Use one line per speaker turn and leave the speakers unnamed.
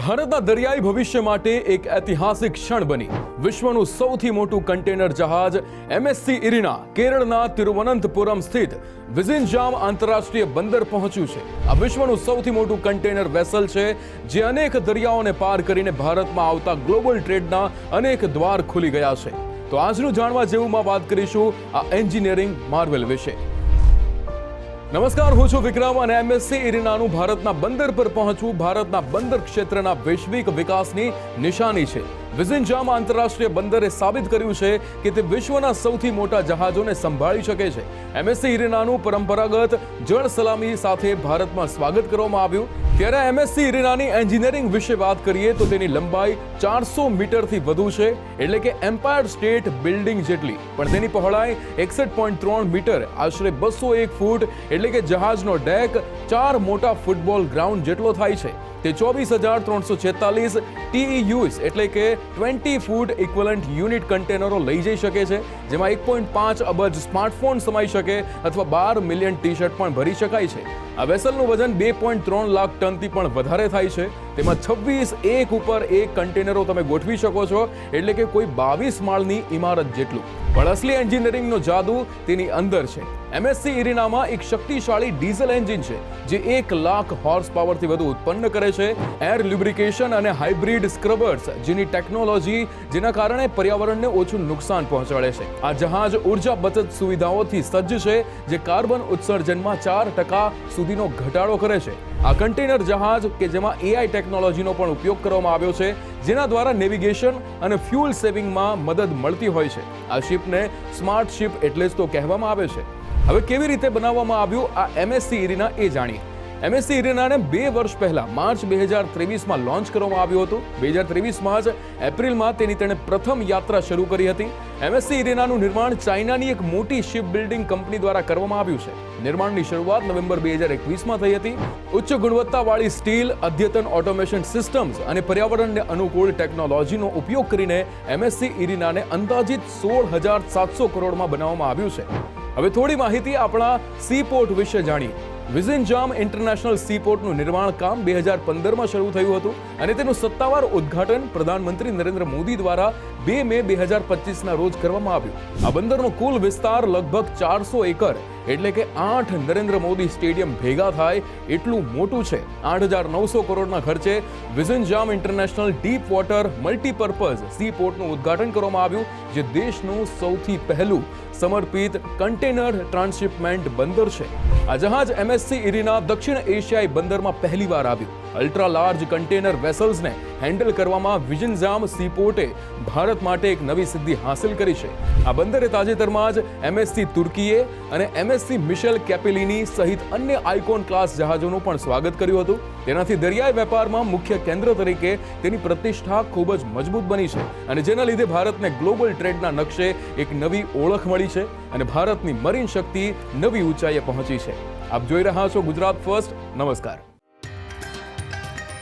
ભારતના દરિયાઈ ભવિષ્ય માટે એક ઐતિહાસિક ક્ષણ બની. વિશ્વનું સૌથી મોટું કન્ટેનર જહાજ એમએસસી ઇરિના કેરળના તિરુવનંતપુરમ સ્થિત વિઝિનજામ આંતરરાષ્ટ્રીય બંદર પહોંચ્યું છે. આ વિશ્વનું સૌથી મોટું કન્ટેનર વેસલ છે, જે અનેક દરિયાઓને પાર કરીને ભારતમાં આવતા ગ્લોબલ ટ્રેડના અનેક દ્વાર ખુલી ગયા છે. તો આજનું જાણવા જેવુંમાં વાત કરીશું આ એન્જિનિયરિંગ માર્વેલ વિશે. નમસ્કાર, હું છું વિક્રમ અને એમએસસી ઇરિનાનું ભારતના બંદર પર પહોંચવું ભારતના બંદર ક્ષેત્રના વૈશ્વિક વિકાસની નિશાની છે. વિઝિનજામ આંતરરાષ્ટ્રીય બંદરે સાબિત કર્યું છે કે તે વિશ્વના સૌથી મોટા જહાજોને સંભાળી શકે છે. એમએસસી ઇરિનાનું પરંપરાગત જળ સલામી સાથે ભારતમાં સ્વાગત કરવામાં આવ્યું. ત્યારે એમએસસી ઇરિનાની એન્જિનિયરિંગ વિશે વાત કરીએ તો તેની લંબાઈ ચારસો મીટરથી વધુ છે, એટલે કે એમ્પાયર સ્ટેટ બિલ્ડિંગ જેટલી. પણ તેની પહોળાઈ એકસઠ પોઈન્ટ ત્રણ મીટર, આશરે બસો એક ફૂટ, એટલે કે જહાજનો ડેક ચાર મોટા ફૂટબોલ ગ્રાઉન્ડ જેટલો થાય છે. તે ચોવીસ હજાર ત્રણસો છેતાલીસ ટીઈયુસ એટલે કે ટ્વેન્ટી ફૂટ ઇક્વલન્ટ યુનિટ કન્ટેનરો લઈ જઈ શકે છે, જેમાં એક પોઈન્ટ પાંચ અબજ સ્માર્ટફોન સમાઈ શકે અથવા બાર મિલિયન ટી શર્ટ પણ ભરી શકાય છે. આ વેસલનું વજન બે પોઈન્ટ ત્રણ લાખ ટનથી પણ વધારે થાય છે. તેમાં છવ્વીસ એક ઉપર એક કન્ટેનરો તમે ગોઠવી શકો છો. એટલે કે કોઈ બાવીસ માળની ઇમારત જેટલું. પણ અસલી એન્જિનિયરિંગનો જાદુ તેની અંદર છે. એમએસસી ઇરિનામાં એક શક્તિશાળી ડીઝલ એન્જિન છે, જે એક લાખ હોર્સ પાવરથી વધુ ઉત્પન્ન કરે છે. એર લ્યુબ્રિકેશન અને હાઇબ્રિડ સ્ક્રબર્સ જેની ટેકનોલોજી જેના કારણે પર્યાવરણને ઓછું નુકસાન પહોંચાડે છે. આ જહાજ ઊર્જા બચત સુવિધાઓથી સજ્જ છે, જે કાર્બન ઉત્સર્જનમાં ચાર ટકા સુધીનો ઘટાડો કરે છે. આ કન્ટેનર જહાજ કે જેમાં એઆઈ ટેકનોલોજીનો પણ ઉપયોગ કરવામાં આવ્યો છે, જેના દ્વારા નેવિગેશન અને ફ્યુલ સેવિંગમાં મદદ મળતી હોય છે. આ શિપને સ્માર્ટ શિપ એટલે જ તો કહેવામાં આવે છે. હવે કેવી રીતે બનાવવામાં આવ્યું આ એમએસસી ઇરિના એ જાણીએ. એમએસસી ઇરિનાને બે વર્ષ પહેલા માર્ચ બે હજાર ત્રેવીસમાં લોન્ચ કરવામાં આવ્યું હતું. બે હજાર ત્રેવીસમાં જ એપ્રિલમાં તેની તેણે પ્રથમ યાત્રા શરૂ કરી હતી. એમએસસી ઇરેનાનું નિર્માણ ચાઇનાની એક મોટી શિપ બિલ્ડિંગ કંપની દ્વારા કરવામાં આવ્યું છે. નિર્માણની શરૂઆત નવેમ્બર બે હજાર એકવીસમાં થઈ હતી. ઉચ્ચ ગુણવત્તાવાળી સ્ટીલ, અદ્યતન ઓટોમેશન સિસ્ટમ્સ અને પર્યાવરણને અનુકૂળ ટેકનોલોજીનો ઉપયોગ કરીને એમએસસી ઇરિનાને અંદાજિત સોળ હજાર સાતસો કરોડમાં બનાવવામાં આવ્યું છે. હવે થોડી માહિતી આપણા સીપોર્ટ વિશે જાણીએ. વિઝિનજામ ઇન્ટરનેશનલ સીપોર્ટનું નિર્માણ કામ બે હજાર પંદરમાં શરૂ થયું હતું અને તેનું સત્તાવાર ઉદ્ઘાટન પ્રધાનમંત્રી નરેન્દ્ર મોદી દ્વારા બે મે બે હજાર પચીસના રોજ કરવામાં આવ્યું. આ બંદરનો કુલ વિસ્તાર લગભગ ચારસો એકર, એટલે કે આઠ નરેન્દ્ર મોદી સ્ટેડિયમ ભેગા થાય એટલું મોટું છે. આઠ હજાર નવસો કરોડના ખર્ચે Vizhinjam international deep water multipurpose sea પોર્ટનું ઉદ્ઘાટન કરવામાં આવ્યું, જે દેશનું સૌથી પહેલું સમર્પિત કન્ટેનર ટ્રાન્સશિપમેન્ટ બંદર છે. આ જહાજ એમએસસી ઇરીના દક્ષિણ એશિયાઈ બંદરમાં પહેલીવાર આવ્યું. અલ્ટ્રા લાર્જ કન્ટેનર વેસલ્સને હેન્ડલ કરવામાં વિજનઝામ સીપોર્ટે ભારત માટે એક નવી સિદ્ધિ હાંસલ કરી છે. આ બંદરે તાજેતરમાં જ એમએસસી તુર્કીએ અને એમએસસી મિશેલ કેપેલિની સહિત અન્ય આઇકોન ક્લાસ જહાજોનું પણ સ્વાગત કર્યું હતું. તેનાથી દરિયાઈ વેપારમાં મુખ્ય કેન્દ્ર તરીકે તેની પ્રતિષ્ઠા ખૂબ જ મજબૂત બની છે અને જેના લીધે ભારતને ગ્લોબલ ટ્રેડના નકશે એક નવી ઓળખ મળી છે અને ભારતની મરીન શક્તિ નવી ઊંચાઈએ પહોંચી છે. આપ જોઈ રહ્યા છો ગુજરાત ફર્સ્ટ. નમસ્કાર.